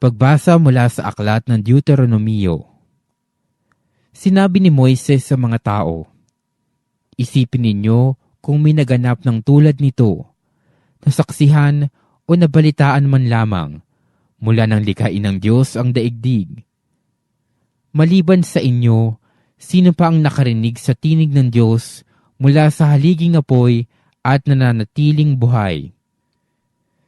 Pagbasa mula sa aklat ng Deuteronomio. Sinabi ni Moises sa mga tao, Isipin ninyo kung may naganap ng tulad nito, nasaksihan o nabalitaan man lamang mula ng likhain ng Diyos ang daigdig. Maliban sa inyo, sino pa ang nakarinig sa tinig ng Diyos mula sa haliging apoy at nananatiling buhay?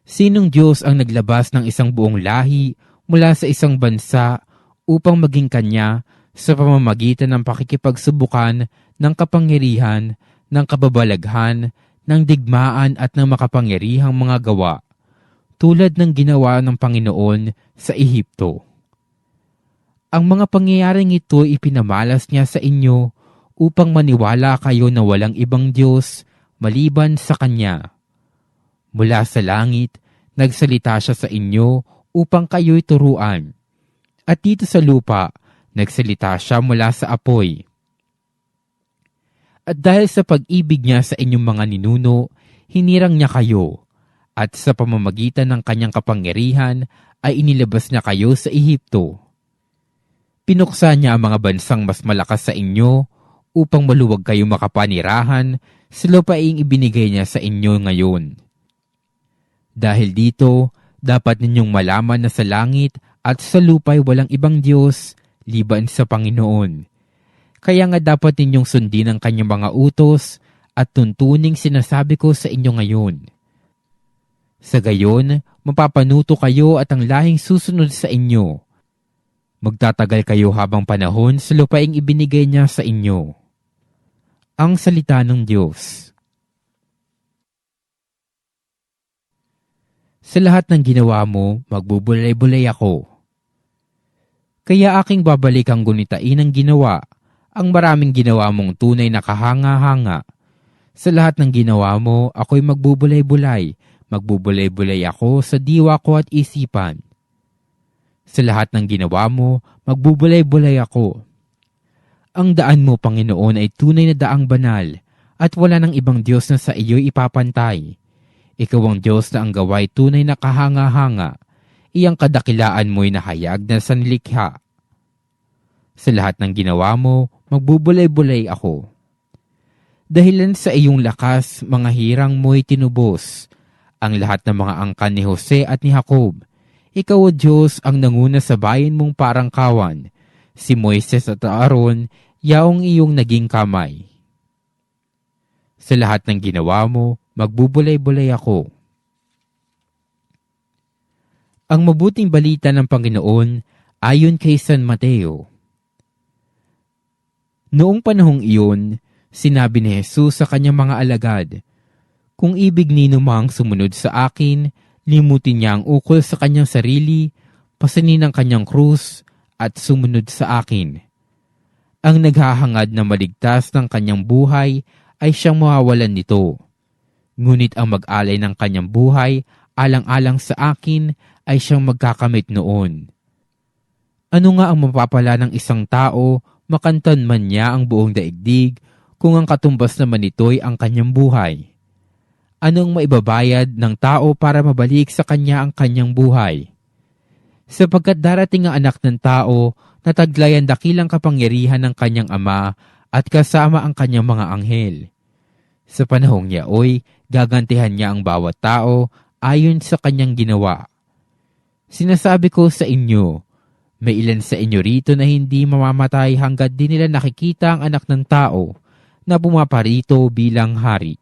Sinong Diyos ang naglabas ng isang buong lahi mula sa isang bansa upang maging kanya sa pamamagitan ng pakikipagsubukan ng kapangyarihan, ng kababalaghan, ng digmaan at ng makapangyarihang mga gawa, tulad ng ginawa ng Panginoon sa Ehipto. Ang mga pangyayaring ito ipinamalas niya sa inyo upang maniwala kayo na walang ibang Diyos maliban sa Kanya. Mula sa langit, nagsalita siya sa inyo upang kayo'y turuan. At dito sa lupa, nagsalita siya mula sa apoy. At dahil sa pag-ibig niya sa inyong mga ninuno, hinirang niya kayo, at sa pamamagitan ng kanyang kapangyarihan ay inilabas niya kayo sa Ehipto. Pinuksa niya ang mga bansang mas malakas sa inyo upang maluwag kayo makapanirahan sa lupaing ibinigay niya sa inyo ngayon. Dahil dito, dapat ninyong malaman na sa langit at sa lupa'y walang ibang Diyos liban sa Panginoon. Kaya nga dapat ninyong sundin ang kanyang mga utos at tuntuning sinasabi ko sa inyo ngayon. Sa gayon, mapapanuto kayo at ang lahing susunod sa inyo. Magtatagal kayo habang panahon sa lupaing ibinigay niya sa inyo. Ang Salita ng Diyos Sa lahat ng ginawa mo, magbubulay-bulay ako. Kaya aking babalik ang gunitain ang ginawa, ang maraming ginawa mong tunay na kahanga-hanga. Sa lahat ng ginawa mo, ako'y magbubulay-bulay, magbubulay-bulay ako sa diwa ko at isipan. Sa lahat ng ginawa mo, magbubulay-bulay ako. Ang daan mo, Panginoon, ay tunay na daang banal, at wala ng ibang Diyos na sa iyo'y ipapantay. Ikaw ang Diyos na ang gaway tunay na kahanga-hanga. Iyang kadakilaan mo'y nahayag na sanlikha. Sa lahat ng ginawa mo, magbubulay-bulay ako. Dahilan sa iyong lakas, mga hirang mo'y tinubos. Ang lahat ng mga angkan ni Jose at ni Jacob. Ikaw o Diyos ang nanguna sa bayan mong parang kawan. Si Moises at Aaron, yaong iyong naging kamay. Sa lahat ng ginawa mo, magbubulay-bulay ako. Ang mabuting balita ng Panginoon ayon kay San Mateo. Noong panahong iyon, sinabi ni Jesus sa kanyang mga alagad, Kung ibig nino mang sumunod sa akin, limutin niya ang ukol sa kanyang sarili, pasanin ang kanyang krus, at sumunod sa akin. Ang naghahangad na maligtas ng kanyang buhay ay siyang mawawalan nito Ngunit ang mag-alay ng kanyang buhay, alang-alang sa akin, ay siyang magkakamit noon. Ano nga ang mapapala ng isang tao, makantan man niya ang buong daigdig, kung ang katumbas naman nito'y ang kanyang buhay? Anong maibabayad ng tao para mabalik sa kanya ang kanyang buhay? Sapagkat darating ang anak ng tao na taglayan dakilang kapangyarihan ng kanyang ama at kasama ang kanyang mga anghel. Sa panahong niya, oy, gagantihan niya ang bawat tao ayon sa kanyang ginawa. Sinasabi ko sa inyo, may ilan sa inyo rito na hindi mamamatay hanggat di nila nakikita ang anak ng tao na pumaparito bilang hari.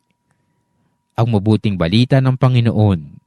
Ang mabuting balita ng Panginoon.